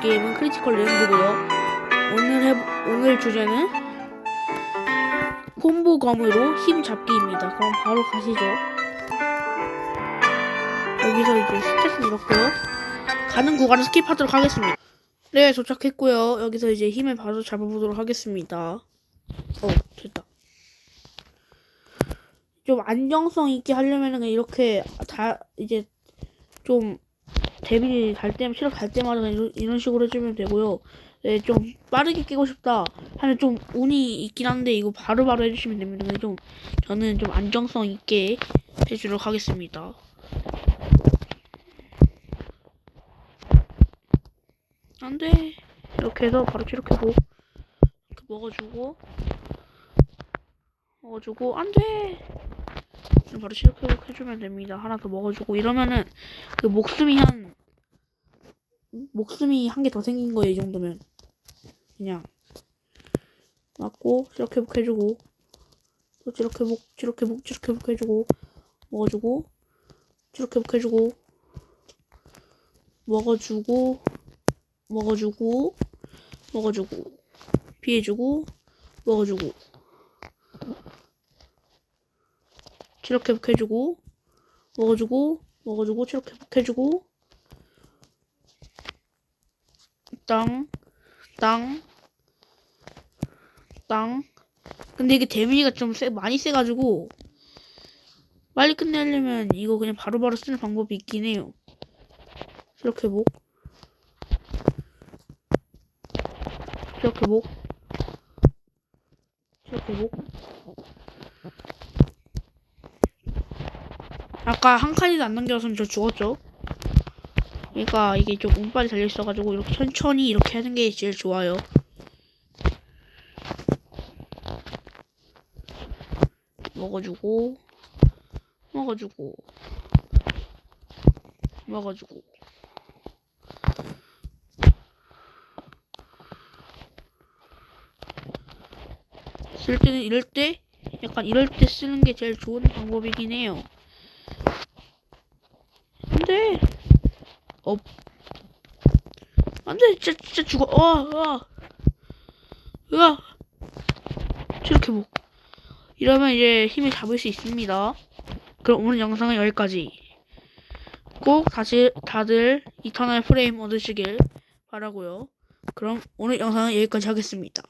게임은 크리티컬 레인드고요. 오늘 해 오늘 주제는 콤보검으로 힘 잡기입니다. 그럼 바로 가시죠. 여기서 이제 스탯은 이렇고요. 가는 구간을 스킵하도록 하겠습니다. 네, 도착했고요. 여기서 이제 힘을 바로 잡아보도록 하겠습니다. 어, 됐다. 좀 안정성 있게 하려면은 이렇게 다 이제 좀 데뷔 갈 때, 실업 갈 때마다 이런, 이런 식으로 해주면 되고요. 네, 좀 빠르게 깨고 싶다 하면 좀 운이 있긴 한데 이거 바로 바로 해주시면 됩니다. 좀 저는 좀 안정성 있게 해주도록 하겠습니다. 안돼 이렇게 해서 바로 이렇게 먹어주고 먹어주고 안돼 바로 이렇게 해주면 됩니다. 하나 더 먹어주고 이러면은 그 목숨이 한 목숨이 한 개 더 생긴 거예요. 이 정도면. 그냥. 맞고 이렇게 해주고. 또 이렇게 목 이렇게 목 이렇게 목 해주고. 먹어주고. 이렇게 목 해주고. 먹어주고. 먹어주고. 먹어주고. 피해주고. 먹어주고. 이렇게 해주고. 먹어주고. 먹어주고. 이렇게 해주고 땅, 땅, 땅. 근데 이게 데미지가 좀 세, 많이 세가지고 빨리 끝내려면 이거 그냥 바로바로 쓰는 방법이 있긴 해요. 이렇게 목, 이렇게 목, 이렇게 목. 아까 한 칸이도 안 넘겨서는 저 죽었죠? 그러니까 이게 좀 운빨이 달려 있어가지고 이렇게 천천히 이렇게 하는 게 제일 좋아요. 먹어주고 먹어주고 먹어주고 쓸 때는 이럴 때 약간 이럴 때 쓰는 게 제일 좋은 방법이긴 해요. 근데 어. 안 돼, 진짜, 진짜 죽어. 어, 어. 으아. 이렇게 뭐. 이러면 이제 힘을 잡을 수 있습니다. 그럼 오늘 영상은 여기까지. 꼭 다시 다들 이터널 프레임 얻으시길 바라고요. 그럼 오늘 영상은 여기까지 하겠습니다.